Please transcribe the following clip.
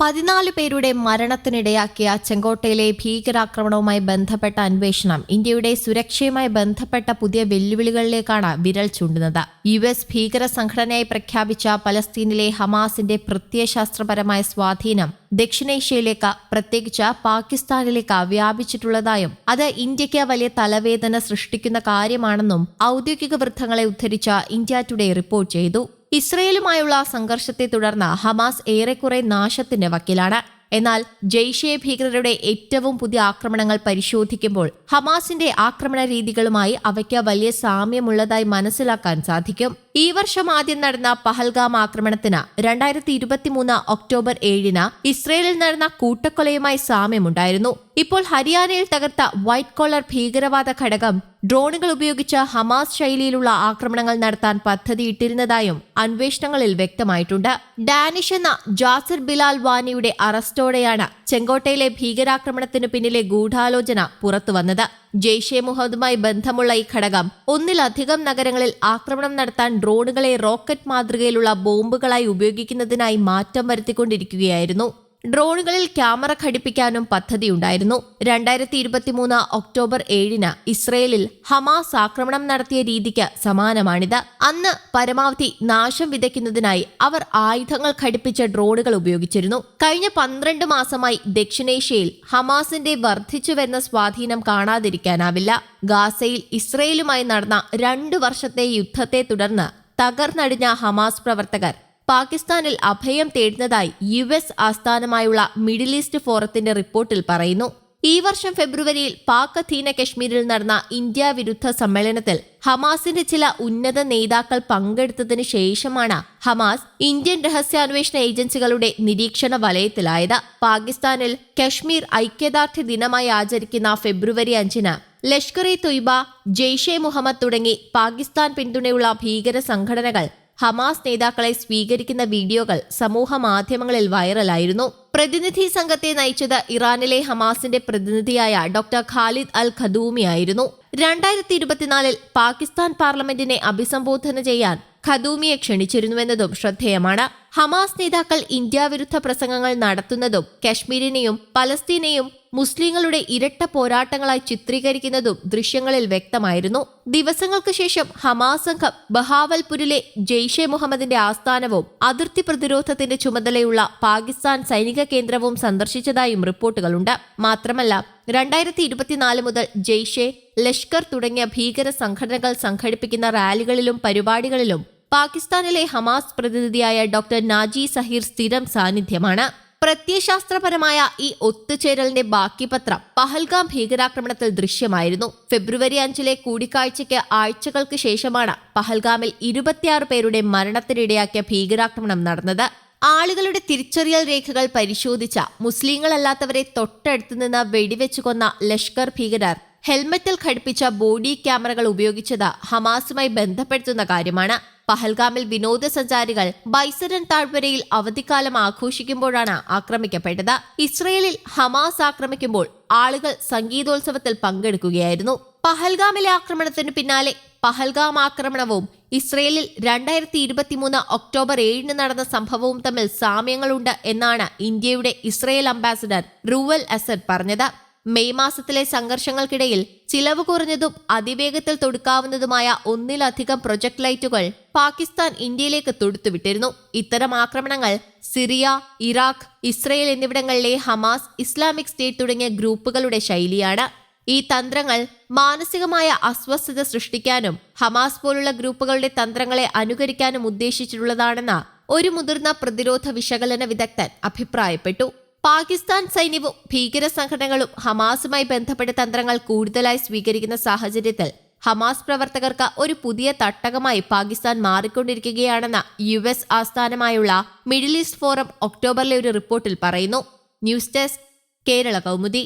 പതിനാല് പേരുടെ മരണത്തിനിടയാക്കിയ ചെങ്കോട്ടയിലെ ഭീകരാക്രമണവുമായി ബന്ധപ്പെട്ട അന്വേഷണം ഇന്ത്യയുടെ സുരക്ഷയുമായി ബന്ധപ്പെട്ട പുതിയ വെല്ലുവിളികളിലേക്കാണ് വിരൽ ചൂണ്ടുന്നത്. യു എസ് ഭീകര സംഘടനയായി പ്രഖ്യാപിച്ച പലസ്തീനിലെ ഹമാസിന്റെ പ്രത്യയശാസ്ത്രപരമായ സ്വാധീനം ദക്ഷിണേഷ്യയിലേക്ക് പ്രത്യേകിച്ച് പാകിസ്ഥാനിലേക്ക് വ്യാപിച്ചിട്ടുള്ളതായും അത് ഇന്ത്യയ്ക്ക് വലിയ തലവേദന സൃഷ്ടിക്കുന്ന കാര്യമാണെന്നും ഔദ്യോഗിക വൃത്തങ്ങളെ ഉദ്ധരിച്ച ഇന്ത്യ ടുഡേ റിപ്പോർട്ട് ചെയ്തു. ഇസ്രയേലുമായുള്ള സംഘർഷത്തെ തുടർന്ന് ഹമാസ് ഏറെക്കുറെ നാശത്തിന്റെ വക്കിലാണ്. എന്നാൽ ജെയ്ഷെ ഭീകരരുടെ ഏറ്റവും പുതിയ ആക്രമണങ്ങൾ പരിശോധിക്കുമ്പോൾ ഹമാസിന്റെ ആക്രമണ രീതികളുമായി അവയ്ക്ക് വലിയ സാമ്യമുള്ളതായി മനസ്സിലാക്കാൻ സാധിക്കും. ഈ വർഷം ആദ്യം നടന്ന പഹൽഗാം ആക്രമണത്തിന് രണ്ടായിരത്തി ഇരുപത്തിമൂന്ന് ഒക്ടോബർ ഏഴിന് ഇസ്രയേലിൽ നടന്ന കൂട്ടക്കൊലയുമായി സാമ്യമുണ്ടായിരുന്നു. ഇപ്പോൾ ഹരിയാനയിൽ തകർത്ത വൈറ്റ് കോളർ ഭീകരവാദ ഘടകം ഡ്രോണുകൾ ഉപയോഗിച്ച് ഹമാസ് ശൈലിയിലുള്ള ആക്രമണങ്ങൾ നടത്താൻ പദ്ധതിയിട്ടിരുന്നതായും അന്വേഷണങ്ങളിൽ വ്യക്തമായിട്ടുണ്ട്. ഡാനിഷ് എന്ന ജാസിർ ബിലാൽ വാനിയുടെ അറസ്റ്റോടെയാണ് ചെങ്കോട്ടയിലെ ഭീകരാക്രമണത്തിനു പിന്നിലെ ഗൂഢാലോചന പുറത്തുവന്നത്. ജെയ്ഷെ മുഹമ്മദുമായി ബന്ധമുള്ള ഈ ഘടകം ഒന്നിലധികം നഗരങ്ങളിൽ ആക്രമണം നടത്താൻ ഡ്രോണുകളെ റോക്കറ്റ് മാതൃകയിലുള്ള ബോംബുകളായി ഉപയോഗിക്കുന്നതിനായി മാറ്റം വരുത്തിക്കൊണ്ടിരിക്കുകയായിരുന്നു. ഡ്രോണുകളിൽ ക്യാമറ ഘടിപ്പിക്കാനും പദ്ധതിയുണ്ടായിരുന്നു. രണ്ടായിരത്തി ഇരുപത്തിമൂന്ന് ഒക്ടോബർ ഏഴിന് ഇസ്രയേലിൽ ഹമാസ് ആക്രമണം നടത്തിയ രീതിക്ക് സമാനമാണിത്. അന്ന് പരമാവധി നാശം വിതയ്ക്കുന്നതിനായി അവർ ആയുധങ്ങൾ ഘടിപ്പിച്ച ഡ്രോണുകൾ ഉപയോഗിച്ചിരുന്നു. കഴിഞ്ഞ പന്ത്രണ്ട് മാസമായി ദക്ഷിണേഷ്യയിൽ ഹമാസിന്റെ വർദ്ധിച്ചു വരുന്ന സ്വാധീനം കാണാതിരിക്കാനാവില്ല. ഗാസയിൽ ഇസ്രയേലുമായി നടന്ന രണ്ടു വർഷത്തെ യുദ്ധത്തെ തുടർന്ന് തകർന്നടിഞ്ഞ ഹമാസ് പ്രവർത്തകർ പാകിസ്ഥാനിൽ അഭയം തേടുന്നതായി യു എസ് ആസ്ഥാനമായുള്ള മിഡിൽ ഈസ്റ്റ് ഫോറത്തിന്റെ റിപ്പോർട്ടിൽ പറയുന്നു. ഈ വർഷം ഫെബ്രുവരിയിൽ പാക് അധീന കശ്മീരിൽ നടന്ന ഇന്ത്യ വിരുദ്ധ സമ്മേളനത്തിൽ ഹമാസിന്റെ ചില ഉന്നത നേതാക്കൾ പങ്കെടുത്തതിനു ശേഷമാണ് ഹമാസ് ഇന്ത്യൻ രഹസ്യാന്വേഷണ ഏജൻസികളുടെ നിരീക്ഷണ വലയത്തിലായത്. പാകിസ്ഥാനിൽ കശ്മീർ ഐക്യദാർഢ്യ ദിനമായി ആചരിക്കുന്ന ഫെബ്രുവരി അഞ്ചിന് ലഷ്കർ ഇ തൊയ്ബ ജെയ്ഷെ മുഹമ്മദ് തുടങ്ങി പാകിസ്ഥാൻ പിന്തുണയുള്ള ഭീകര സംഘടനകൾ ഹമാസ് നേതാക്കളെ സ്വീകരിക്കുന്ന വീഡിയോകൾ സമൂഹ മാധ്യമങ്ങളിൽ വൈറലായിരുന്നു. പ്രതിനിധി സംഘത്തെ നയിച്ചത് ഇറാനിലെ ഹമാസിന്റെ പ്രതിനിധിയായ ഡോക്ടർ ഖാലിദ് അൽ ഖദൂമി ആയിരുന്നു. രണ്ടായിരത്തി ഇരുപത്തിനാലിൽ പാകിസ്ഥാൻ പാർലമെന്റിനെ അഭിസംബോധന ചെയ്യാൻ ഖദൂമിയെ ക്ഷണിച്ചിരുന്നുവെന്നതും ശ്രദ്ധേയമാണ്. ഹമാസ് നേതാക്കൾ ഇന്ത്യ വിരുദ്ധ പ്രസംഗങ്ങൾ നടത്തുന്നതും കശ്മീരിനെയും പലസ്തീനെയും മുസ്ലിങ്ങളുടെ ഇരട്ട പോരാട്ടങ്ങളായി ചിത്രീകരിക്കുന്നതും ദൃശ്യങ്ങളിൽ വ്യക്തമായിരുന്നു. ദിവസങ്ങൾക്ക് ശേഷം ഹമാസ് സംഘം ബഹാവൽപുരിലെ ജെയ്ഷെ മുഹമ്മദിന്റെ ആസ്ഥാനവും അതിർത്തി പ്രതിരോധത്തിന്റെ ചുമതലയുള്ള പാകിസ്ഥാൻ സൈനിക കേന്ദ്രവും സന്ദർശിച്ചതായും റിപ്പോർട്ടുകളുണ്ട്. മാത്രമല്ല രണ്ടായിരത്തി ഇരുപത്തിനാല് മുതൽ ജെയ്ഷെ ലഷ്കർ തുടങ്ങിയ ഭീകര സംഘടനകൾ സംഘടിപ്പിക്കുന്ന റാലികളിലും പരിപാടികളിലും പാകിസ്ഥാനിലെ ഹമാസ് പ്രതിനിധിയായ ഡോക്ടർ നാജി സഹീർ സ്ഥിരം സാന്നിധ്യമാണ്. പ്രത്യയശാസ്ത്രപരമായ ഈ ഒത്തുചേരലിന്റെ ബാക്കി പത്രം പഹൽഗാം ഭീകരാക്രമണത്തിൽ ദൃശ്യമായിരുന്നു. ഫെബ്രുവരി അഞ്ചിലെ കൂടിക്കാഴ്ചയ്ക്ക് ആഴ്ചകൾക്ക് ശേഷമാണ് പഹൽഗാമിൽ ഇരുപത്തിയാറ് പേരുടെ മരണത്തിനിടയാക്കിയ ഭീകരാക്രമണം നടന്നത്. ആളുകളുടെ തിരിച്ചറിയൽ രേഖകൾ പരിശോധിച്ച മുസ്ലിങ്ങളല്ലാത്തവരെ തൊട്ടടുത്തു നിന്ന് വെടിവെച്ചു കൊന്ന ലഷ്കർ ഭീകരർ ഹെൽമറ്റിൽ ഘടിപ്പിച്ച ബോഡി ക്യാമറകൾ ഉപയോഗിച്ചത് ഹമാസുമായി ബന്ധപ്പെടുത്തുന്ന കാര്യമാണ്. പഹൽഗാമിൽ വിനോദസഞ്ചാരികൾ ബൈസരൻ താഴ്വരയിൽ അവധിക്കാലം ആഘോഷിക്കുമ്പോഴാണ് ആക്രമിക്കപ്പെട്ടത്. ഇസ്രയേലിൽ ഹമാസ് ആക്രമിക്കുമ്പോൾ ആളുകൾ സംഗീതോത്സവത്തിൽ പങ്കെടുക്കുകയായിരുന്നു. പഹൽഗാമിലെ ആക്രമണത്തിനു പിന്നാലെ പഹൽഗാം ആക്രമണവും ഇസ്രയേലിൽ രണ്ടായിരത്തി ഇരുപത്തിമൂന്ന് ഒക്ടോബർ ഏഴിന് നടന്ന സംഭവവും തമ്മിൽ സാമ്യങ്ങളുണ്ട് എന്നാണ് ഇന്ത്യയുടെ ഇസ്രയേൽ അംബാസിഡർ റൂവൽ അസദ് പറഞ്ഞത്. മെയ് മാസത്തിലെ സംഘർഷങ്ങൾക്കിടയിൽ ചിലവ് കുറഞ്ഞതും അതിവേഗത്തിൽ തൊടുക്കാവുന്നതുമായ ഒന്നിലധികം പ്രൊജക്ട് ലൈറ്റുകൾ പാകിസ്ഥാൻ ഇന്ത്യയിലേക്ക് തൊടുത്തുവിട്ടിരുന്നു. ഇത്തരം ആക്രമണങ്ങൾ സിറിയ ഇറാഖ് ഇസ്രയേൽ എന്നിവിടങ്ങളിലെ ഹമാസ് ഇസ്ലാമിക് സ്റ്റേറ്റ് തുടങ്ങിയ ഗ്രൂപ്പുകളുടെ ശൈലിയാണ്. ഈ തന്ത്രങ്ങൾ മാനസികമായ അസ്വസ്ഥത സൃഷ്ടിക്കാനും ഹമാസ് പോലുള്ള ഗ്രൂപ്പുകളുടെ തന്ത്രങ്ങളെ അനുകരിക്കാനും ഉദ്ദേശിച്ചിട്ടുള്ളതാണെന്ന് ഒരു മുതിർന്ന പ്രതിരോധ വിശകലന വിദഗ്ധൻ അഭിപ്രായപ്പെട്ടു. പാകിസ്ഥാൻ സൈന്യവും ഭീകര സംഘടനകളും ഹമാസുമായി ബന്ധപ്പെട്ട തന്ത്രങ്ങൾ കൂടുതലായി സ്വീകരിക്കുന്ന സാഹചര്യത്തിൽ ഹമാസ് പ്രവർത്തകർക്ക് ഒരു പുതിയ തട്ടകമായി പാകിസ്ഥാൻ മാറിക്കൊണ്ടിരിക്കുകയാണെന്ന് യു എസ് ആസ്ഥാനമായുള്ള മിഡിൽ ഈസ്റ്റ് ഫോറം ഒക്ടോബറിലെ ഒരു റിപ്പോർട്ടിൽ പറയുന്നു. News desk Kerala Kaumudi.